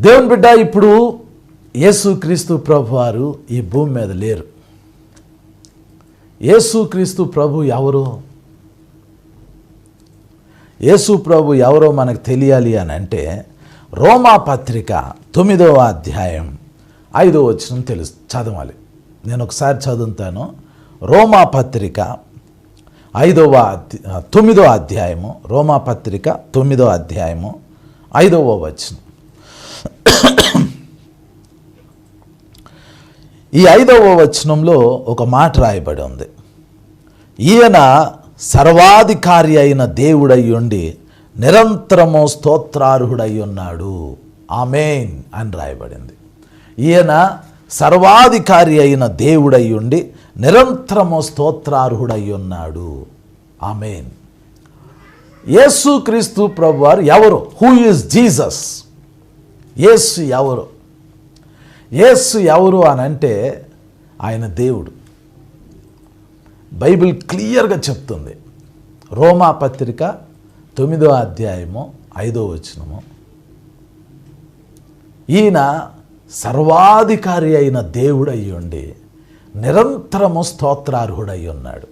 దేవుని బిడ్డ ఇప్పుడు యేసుక్రీస్తు ప్రభు వారు ఈ భూమి మీద లేరు. యేసుక్రీస్తు ప్రభు ఎవరు? యేసు ప్రభు ఎవరో మనకు తెలియాలి అని అంటే రోమా పత్రిక తొమ్మిదవ అధ్యాయం ఐదో వచ్చిన తెలుసు. చదవాలి. నేను ఒకసారి చదువుతాను. రోమా పత్రిక ఐదవ అధ్య- తొమ్మిదో అధ్యాయము రోమా పత్రిక తొమ్మిదో అధ్యాయము ఐదవ వచనం. ఈ ఐదవ వచనంలో ఒక మాట రాయబడి ఉంది. ఈయన సర్వాధికారి అయిన దేవుడై ఉండి నిరంతరము స్తోత్రార్హుడై ఉన్నాడు. ఆమెన్ అని రాయబడింది. ఈయన సర్వాధికారి అయిన దేవుడై ఉండి నిరంతరము స్తోత్రార్హుడై ఉన్నాడు. ఆమెన్. యేసుక్రీస్తు ప్రభువారు ఎవరు? హూ ఈజ్ జీసస్ యేసు ఎవరు? యేసు ఎవరు అని అంటే ఆయన దేవుడు. బైబిల్ క్లియర్గా చెప్తుంది. రోమా పత్రిక తొమ్మిదో అధ్యాయము ఐదో వచనము. ఈయన సర్వాధికారి అయిన దేవుడయ్యుండి ఉండి నిరంతరము స్తోత్రార్హుడై ఉన్నాడు.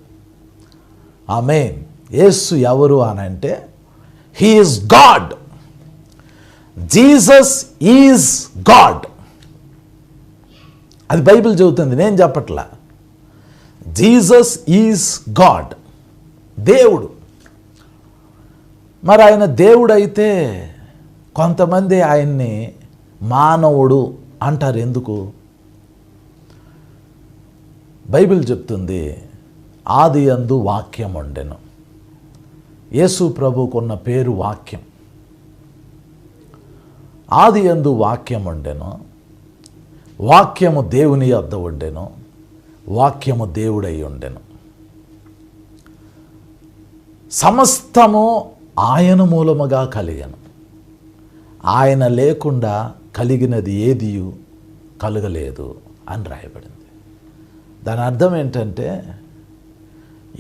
ఆమె యేసు ఎవరు అని అంటే he is God. Jesus is God. అది బైబిల్ చెబుతుంది నేను చెప్పట్లా. Jesus is God. దేవుడు. మరి ఆయన దేవుడైతే కొంతమంది ఆయన్ని మానవుడు అంటారు ఎందుకు? బైబిల్ చెప్తుంది ఆది అందు వాక్యం ఉండెను యేసు ప్రభుకున్న పేరు వాక్యం. ఆది ఎందు వాక్యం ఉండెను వాక్యము దేవుని వద్ద ఉండెను. వాక్యము దేవుడై ఉండెను. సమస్తము ఆయన మూలముగా కలిగను. ఆయన లేకుండా కలిగినది ఏదియు? కలగలేదు అని రాయబడింది. దాని అర్థం ఏంటంటే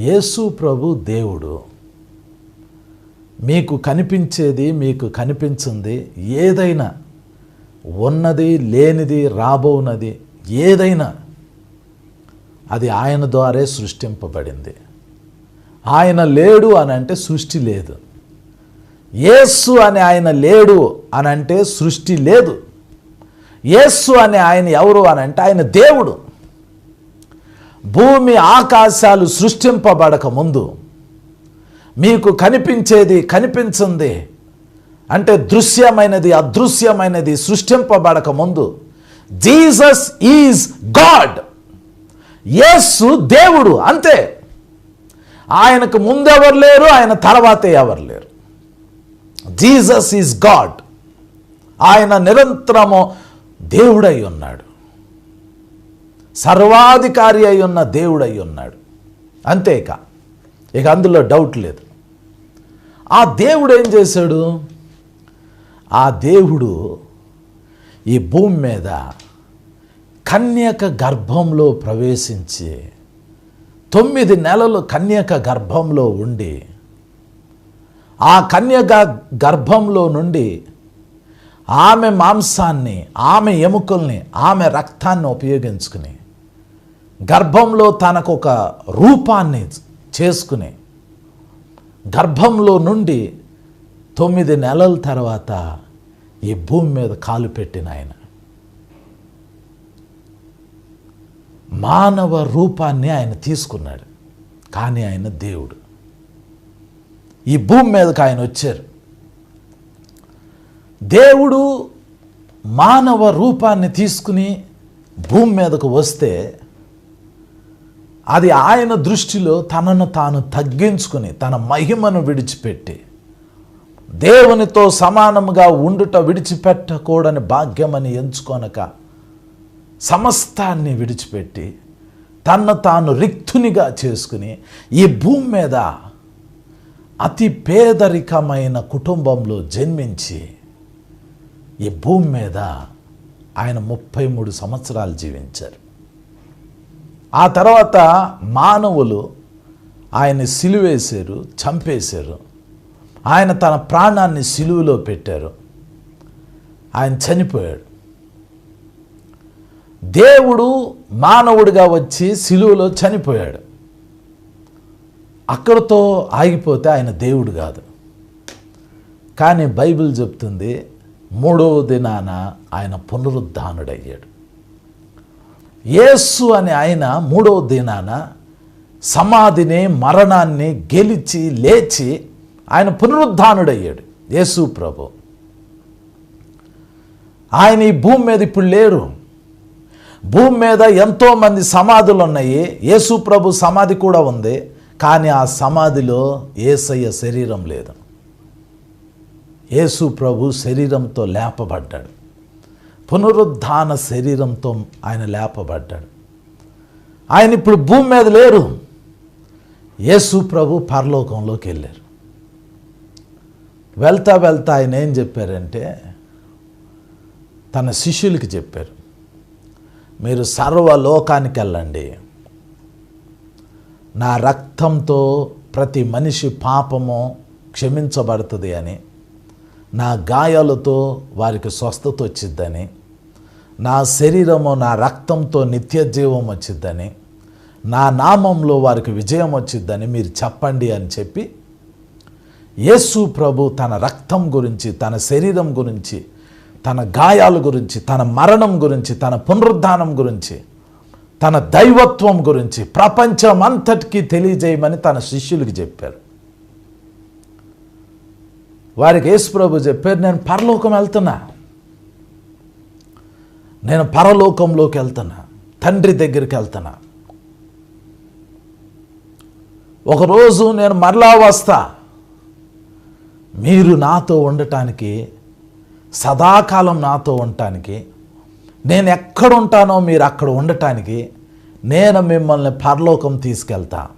యేసు ప్రభు దేవుడు మీకు కనిపించేది మీకు కనిపించింది ఏదైనా. ఉన్నది లేనిది రాబోనది ఏదైనా. అది ఆయన ద్వారే సృష్టింపబడింది. ఆయన లేడు అని అంటే సృష్టి లేదు. యేసు అని ఆయన లేడు అని అంటే సృష్టి లేదు. యేసు అని ఆయన ఎవరు అని అంటే ఆయన దేవుడు. భూమి ఆకాశాలు సృష్టింపబడక ముందు మీకు కనిపించేది కనిపించింది అంటే దృశ్యమైనది అదృశ్యమైనది సృష్టింపబడక ముందు. Jesus is God. యేసు దేవుడు అంతే. ఆయనకు ముందెవరు లేరు ఆయన తర్వాతే ఎవరు లేరు. Jesus is God. ఆయన నిరంతరము దేవుడై ఉన్నాడు. సర్వాధికారి అయి ఉన్న దేవుడై ఉన్నాడు. అంతేకా. ఇక అందులో డౌట్ లేదు. ఆ దేవుడు ఏం చేశాడు? ఆ దేవుడు ఈ భూమి మీద కన్యక గర్భంలో ప్రవేశించి తొమ్మిది నెలలు కన్యక గర్భంలో ఉండి ఆ కన్యక గర్భంలో నుండి ఆమె మాంసాన్ని ఆమె ఎముకల్ని ఆమె రక్తాన్ని ఉపయోగించుకుని గర్భంలో తనకు ఒక రూపాన్ని చేసుకుని గర్భంలో నుండి తొమ్మిది నెలల తర్వాత ఈ భూమి మీద కాలు పెట్టిన ఆయన. మానవ రూపాన్ని ఆయన తీసుకున్నాడు. కానీ ఆయన దేవుడు. ఈ భూమి మీదకి ఆయన వచ్చారు. దేవుడు మానవ రూపాన్ని తీసుకుని భూమి మీదకు వస్తే అది ఆయన దృష్టిలో తనను తాను తగ్గించుకుని తన మహిమను విడిచిపెట్టి దేవునితో సమానముగా ఉండుట విడిచిపెట్టకూడని భాగ్యమని ఎంచుకొనక సమస్తాన్ని విడిచిపెట్టి తన్ను తాను రిక్తునిగా చేసుకుని ఈ భూమి మీద అతి పేదరికమైన కుటుంబంలో జన్మించి ఈ భూమి మీద ఆయన ముప్పై మూడు సంవత్సరాలు జీవించారు. ఆ తర్వాత మానవులు ఆయన్ని సిలువేశారు చంపేశారు. ఆయన తన ప్రాణాన్ని సిలువలో పెట్టారు. ఆయన చనిపోయాడు. దేవుడు మానవుడిగా వచ్చి సిలువలో చనిపోయాడు. అక్కడితో ఆగిపోతే ఆయన దేవుడు కాదు. కానీ బైబిల్ చెప్తుంది మూడవ దినాన ఆయన పునరుద్ధానుడయ్యాడు. యేసు అనే ఆయన మూడో దినాన సమాధిని మరణాన్ని గెలిచి లేచి ఆయన పునరుద్ధానుడయ్యాడు. యేసు ప్రభు. ఆయన ఈ భూమి మీద ఇప్పుడు లేరు. భూమి మీద ఎంతోమంది సమాధులు ఉన్నాయి. యేసు ప్రభు సమాధి కూడా ఉంది. కానీ ఆ సమాధిలో ఏసయ్య శరీరం లేదు. యేసు ప్రభు శరీరంతో లేపబడ్డాడు. పునరుద్ధాన శరీరంతో ఆయన లేపబడ్డాడు. ఆయన ఇప్పుడు భూమి మీద లేరు. యేసు ప్రభు పరలోకంలోకి వెళ్ళారు. వెళ్తా వెళ్తా ఆయన ఏం చెప్పారంటే తన శిష్యులకి చెప్పారు మీరు సర్వలోకానికి వెళ్ళండి. నా రక్తంతో ప్రతి మనిషి పాపము క్షమించబడుతుంది అని నా గాయాలతో వారికి స్వస్థత వచ్చిద్దని నా శరీరము నా రక్తంతో నిత్య జీవం వచ్చిద్దని నా నామంలో వారికి విజయం వచ్చిద్దని మీరు చెప్పండి అని చెప్పి యేసు ప్రభు తన రక్తం గురించి తన శరీరం గురించి తన గాయాల గురించి తన మరణం గురించి తన పునరుద్ధానం గురించి తన దైవత్వం గురించి ప్రపంచం అంతటికీ తెలియజేయమని తన శిష్యులకి చెప్పారు. వారికి యేసుప్రభు చెప్పారు నేను పరలోకం వెళ్తున్నా. నేను పరలోకంలోకి వెళ్తున్నా తండ్రి దగ్గరికి వెళ్తున్నా. ఒకరోజు నేను మరలా వస్తా. మీరు నాతో ఉండటానికి సదాకాలం నాతో ఉండటానికి నేను ఎక్కడ ఉంటానో మీరు అక్కడ ఉండటానికి నేను మిమ్మల్ని పరలోకం తీసుకెళ్తా.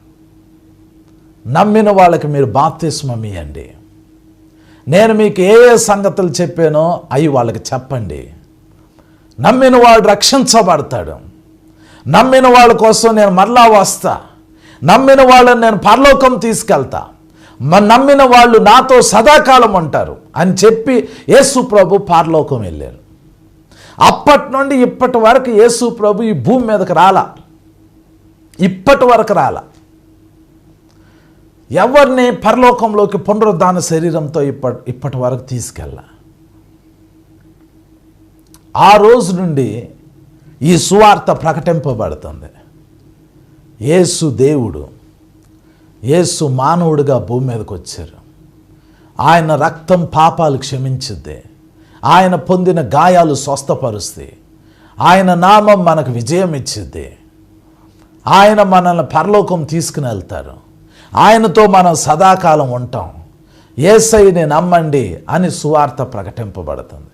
నమ్మిన వాళ్ళకి మీరు బాప్తిస్మం ఇవ్వండి నేను మీకు ఏ ఏ సంగతులు చెప్పానో అవి వాళ్ళకి చెప్పండి. నమ్మిన వాడు రక్షించబడతాడు. నమ్మిన వాళ్ళ కోసం నేను మరలా వస్తా. నమ్మిన వాళ్ళని నేను పరలోకం తీసుకెళ్తా. నమ్మిన వాళ్ళు నాతో సదాకాలం ఉంటారు అని చెప్పి యేసు ప్రభు పారలోకం వెళ్ళారు. అప్పటి నుండి ఇప్పటి వరకు యేసు ప్రభు ఈ భూమి మీదకి రాలా. ఇప్పటి వరకు రాలా. ఎవరిని పరలోకంలోకి పునరుద్ధాన శరీరంతో ఇప్పటి ఇప్పటి వరకు తీసుకెళ్ళ. ఆ రోజు నుండి ఈ సువార్త ప్రకటింపబడుతుంది. యేసు దేవుడు యేసు మానవుడిగా భూమి మీదకి వచ్చారు. ఆయన రక్తం పాపాలు క్షమించుద్ది. ఆయన పొందిన గాయాలు స్వస్థపరుస్తాయి ఆయన నామం మనకు విజయం ఇచ్చిద్ది. ఆయన మనల్ని పరలోకం తీసుకుని వెళ్తారు. ఆయనతో మనం సదాకాలం ఉంటాం. ఏసైని నమ్మండి అని సువార్త ప్రకటింపబడుతుంది.